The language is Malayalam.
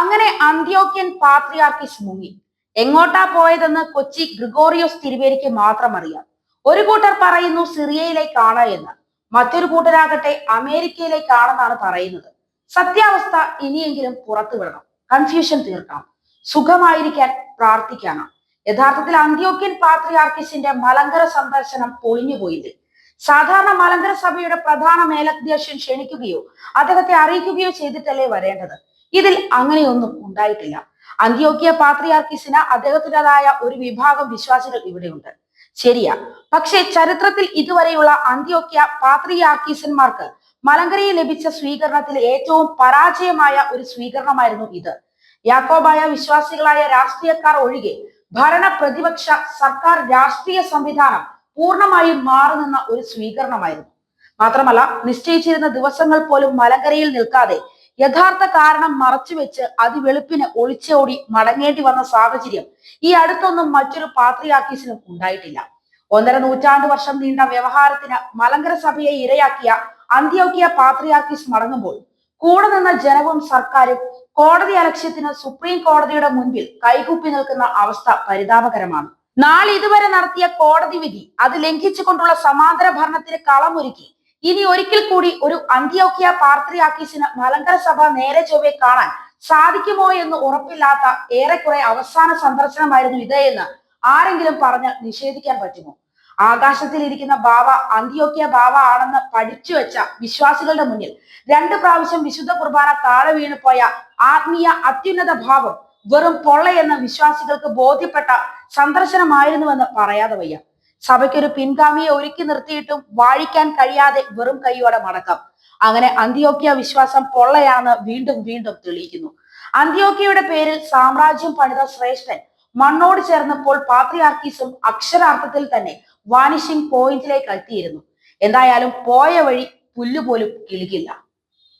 അങ്ങനെ അന്ത്യോക്യൻ പാത്രിയാർക്കിസ് മുങ്ങി. എങ്ങോട്ടാ പോയതെന്ന് കൊച്ചി ഗ്രിഗോറിയോസ് തിരുവേലിക്ക് മാത്രം അറിയാം ഒരു കൂട്ടർ പറയുന്നു സിറിയയിലേക്കാണ് എന്ന്. മറ്റൊരു കൂട്ടരാകട്ടെ അമേരിക്കയിലേക്കാണെന്നാണ് പറയുന്നത്. സത്യാവസ്ഥ ഇനിയെങ്കിലും പുറത്തു വിടണം. കൺഫ്യൂഷൻ തീർക്കണം സുഖമായിരിക്കാൻ പ്രാർത്ഥിക്കണം യഥാർത്ഥത്തിൽ അന്ത്യോക്യൻ പാത്രിയാർക്കിസിന്റെ മലങ്കര സന്ദർശനം പൊളിഞ്ഞുപോയില്ലേ സാധാരണ മലങ്കര സഭയുടെ പ്രധാന മേലധ്യക്ഷൻ ക്ഷണിക്കുകയോ അദ്ദേഹത്തെ അറിയിക്കുകയോ ചെയ്തിട്ടല്ലേ വരേണ്ടത്? ഇതിൽ അങ്ങനെയൊന്നും ഉണ്ടായിട്ടില്ല. അന്ത്യോക്കിയ പാത്രിയാർക്കിസിന് അദ്ദേഹത്തിന്റെതായ ഒരു വിഭാഗം വിശ്വാസികൾ ഇവിടെയുണ്ട്. ശരിയാ. പക്ഷെ ചരിത്രത്തിൽ ഇതുവരെയുള്ള അന്ത്യോക്യ പാത്രിയാർക്കീസന്മാർക്ക് മലങ്കരയിൽ ലഭിച്ച സ്വീകരണത്തിൽ ഏറ്റവും പരാജയമായ ഒരു സ്വീകരണമായിരുന്നു ഇത്. യാക്കോബായ വിശ്വാസികളായ രാഷ്ട്രീയക്കാർ ഒഴികെ ഭരണ പ്രതിപക്ഷ സർക്കാർ രാഷ്ട്രീയ സംവിധാനം പൂർണമായും മാറി നിന്ന ഒരു സ്വീകരണമായിരുന്നു. മാത്രമല്ല നിശ്ചയിച്ചിരുന്ന ദിവസങ്ങൾ പോലും മലങ്കരയിൽ നിൽക്കാതെ യഥാർത്ഥ കാരണം മറച്ചുവെച്ച് അതിവെളുപ്പിന് ഒളിച്ചോടി മടങ്ങേണ്ടി വന്ന സാഹചര്യം ഈ അടുത്തൊന്നും മറ്റൊരു പാത്രിയാക്കീസിനും ഉണ്ടായിട്ടില്ല. ഒന്നര നൂറ്റാണ്ട് വർഷം നീണ്ട വ്യവഹാരത്തിന് മലങ്കര സഭയെ ഇരയാക്കിയ അന്ത്യോക്കിയ പാത്രിയാക്കീസ് മടങ്ങുമ്പോൾ കൂടെ നിന്ന ജനവും സർക്കാരും കോടതി അലക്ഷ്യത്തിന് സുപ്രീം കോടതിയുടെ മുൻപിൽ കൈകൂപ്പി നിൽക്കുന്ന അവസ്ഥ പരിതാപകരമാണ്. നാളെ ഇതുവരെ നടത്തിയ കോടതി വിധി അത് ലംഘിച്ചുകൊണ്ടുള്ള സമാന്തര ഭരണത്തിന് കളമൊരുക്കി ഇനി ഒരിക്കൽ കൂടി ഒരു അന്ത്യോക്യ പാർത്രിയാക്കീസിന് മലങ്കര സഭ നേരെ ചൊവ്വെ കാണാൻ സാധിക്കുമോ എന്ന് ഉറപ്പില്ലാത്ത ഏറെക്കുറെ അവസാന സന്ദർശനമായിരുന്നു ഇത് എന്ന് ആരെങ്കിലും പറഞ്ഞ് നിഷേധിക്കാൻ പറ്റുമോ? ആകാശത്തിൽ ഇരിക്കുന്ന ബാവ അന്ത്യോക്യ ബാവ ആണെന്ന് പഠിച്ചു വെച്ച വിശ്വാസികളുടെ മുന്നിൽ രണ്ട് പ്രാവശ്യം വിശുദ്ധ കുർബാന താഴെ വീണുപോയ ആത്മീയ അത്യുന്നത ഭാവം വെറും പൊള്ളയെന്ന് വിശ്വാസികൾക്ക് ബോധ്യപ്പെട്ട സന്ദർശനമായിരുന്നുവെന്ന് പറയാതെ വയ്യ. സഭയ്ക്കൊരു പിൻഗാമിയെ ഒരുക്കി നിർത്തിയിട്ടും വാഴിക്കാൻ കഴിയാതെ വെറും കൈയോടെ മടക്കം. അങ്ങനെ അന്ത്യോക്യ വിശ്വാസം പൊള്ളയാണ് വീണ്ടും വീണ്ടും തെളിയിക്കുന്നു. അന്ത്യോക്യയുടെ പേരിൽ സാമ്രാജ്യം പണിത ശ്രേഷ്ഠൻ മണ്ണോട് ചേർന്നപ്പോൾ പാത്രിയാർക്കീസും അക്ഷരാർത്ഥത്തിൽ തന്നെ വാനിഷിംഗ് പോയിന്റിലേക്ക് എത്തിയിരുന്നു. എന്തായാലും പോയ വഴി പുല്ലുപോലും കിളിക്കില്ല.